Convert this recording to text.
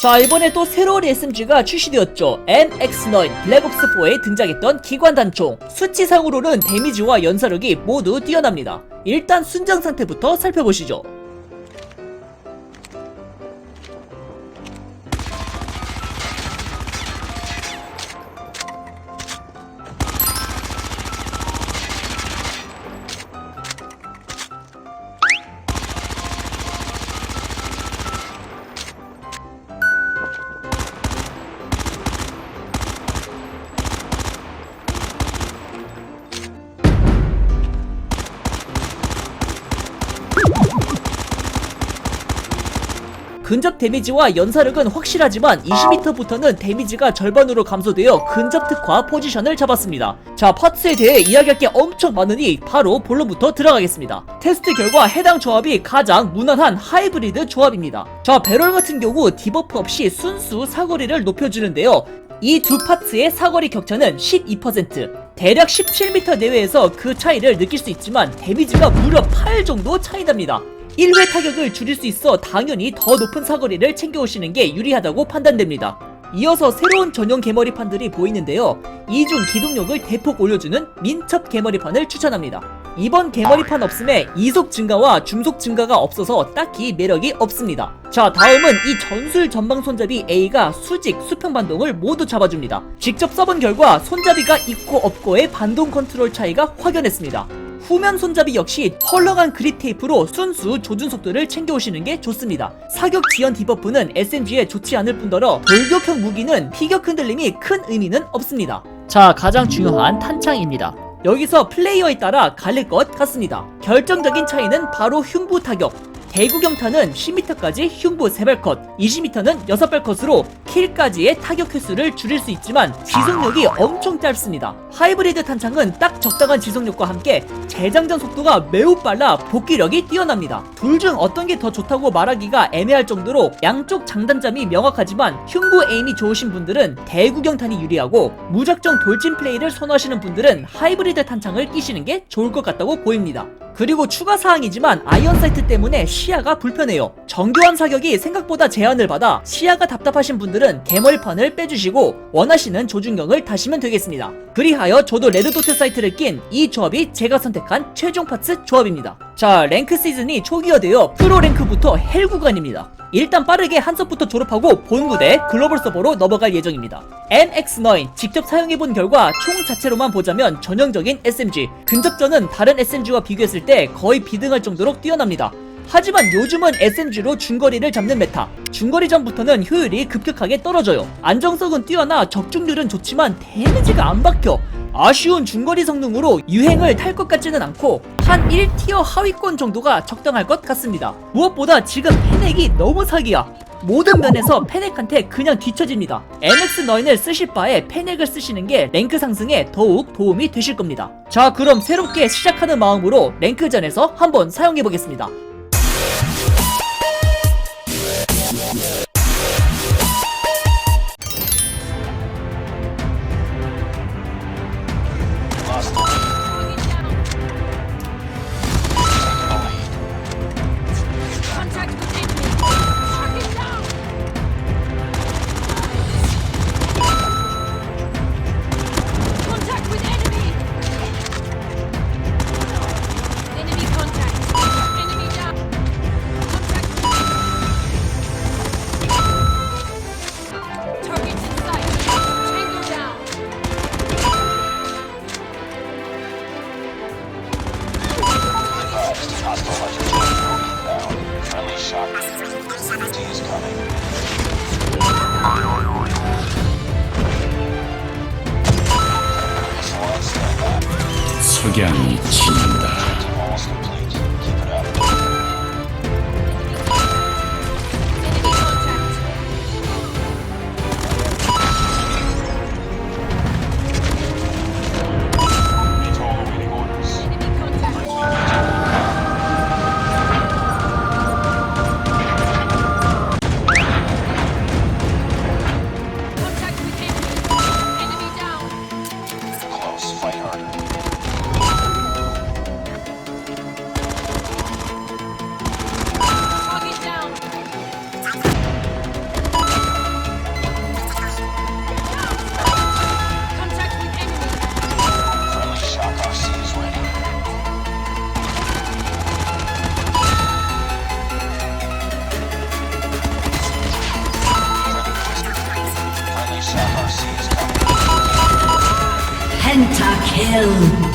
자 이번에 또 새로운 SMG가 출시되었죠. MX9 블랙옵스4에 등장했던 기관 단총. 수치상으로는 데미지와 연사력이 모두 뛰어납니다. 일단 순정 상태부터 살펴보시죠 근접 데미지와 연사력은 확실하지만 20m부터는 데미지가 절반으로 감소되어 근접 특화 포지션을 잡았습니다. 자, 파츠에 대해 이야기할 게 엄청 많으니 바로 본론부터 들어가겠습니다. 테스트 결과 해당 조합이 가장 무난한 하이브리드 조합입니다. 자, 배럴 같은 경우 디버프 없이 순수 사거리를 높여주는데요. 이 두 파츠의 사거리 격차는 12%. 대략 17m 내외에서 그 차이를 느낄 수 있지만 데미지가 무려 8 정도 차이 납니다. 1회 타격을 줄일 수 있어 당연히 더 높은 사거리를 챙겨오시는 게 유리하다고 판단됩니다. 이어서 새로운 전용 개머리판들이 보이는데요. 이중 기동력을 대폭 올려주는 민첩 개머리판을 추천합니다. 이번 개머리판 없음에 이속 증가와 중속 증가가 없어서 딱히 매력이 없습니다. 자 다음은 이 전술 전방 손잡이 A가 수직 수평 반동을 모두 잡아줍니다. 직접 써본 결과 손잡이가 있고 없고의 반동 컨트롤 차이가 확연했습니다. 후면 손잡이 역시 헐렁한 그립 테이프로 순수 조준 속도를 챙겨오시는 게 좋습니다. 사격 지연 디버프는 SMG에 좋지 않을 뿐더러 돌격형 무기는 피격 흔들림이 큰 의미는 없습니다. 자, 가장 중요한 탄창입니다. 여기서 플레이어에 따라 갈릴 것 같습니다. 결정적인 차이는 바로 흉부 타격. 대구경탄은 10m까지 흉부 3발 컷, 20m는 6발 컷으로 킬까지의 타격 횟수를 줄일 수 있지만 지속력이 엄청 짧습니다. 하이브리드 탄창은 딱 적당한 지속력과 함께 재장전 속도가 매우 빨라 복귀력이 뛰어납니다. 둘 중 어떤 게 더 좋다고 말하기가 애매할 정도로 양쪽 장단점이 명확하지만 흉부 에임이 좋으신 분들은 대구경탄이 유리하고 무작정 돌진 플레이를 선호하시는 분들은 하이브리드 탄창을 끼시는 게 좋을 것 같다고 보입니다. 그리고 추가 사항이지만 아이언 사이트 때문에 시야가 불편해요. 정교한 사격이 생각보다 제한을 받아 시야가 답답하신 분들은 개머리판을 빼주시고 원하시는 조준경을 다시면 되겠습니다. 그리하여 저도 레드도트 사이트를 낀 이 조합이 제가 선택한 최종 파츠 조합입니다. 자, 랭크 시즌이 초기화되어 프로 랭크부터 헬 구간입니다. 일단 빠르게 한섭부터 졸업하고 본 부대 글로벌 서버로 넘어갈 예정입니다. MX9 직접 사용해본 결과 총 자체로만 보자면 전형적인 SMG 근접전은 다른 SMG와 비교했을 때 거의 비등할 정도로 뛰어납니다. 하지만 요즘은 SMG로 중거리를 잡는 메타. 중거리 전부터는 효율이 급격하게 떨어져요. 안정성은 뛰어나 적중률은 좋지만 데미지가 안 박혀. 아쉬운 중거리 성능으로 유행을 탈 것 같지는 않고 한 1티어 하위권 정도가 적당할 것 같습니다. 무엇보다 지금 패넥이 너무 사기야. 모든 면에서 패넥한테 그냥 뒤처집니다. MX9을 쓰실 바에 패넥을 쓰시는 게 랭크 상승에 더욱 도움이 되실 겁니다. 자, 그럼 새롭게 시작하는 마음으로 랭크전에서 한번 사용해 보겠습니다. 석양이 친 kill.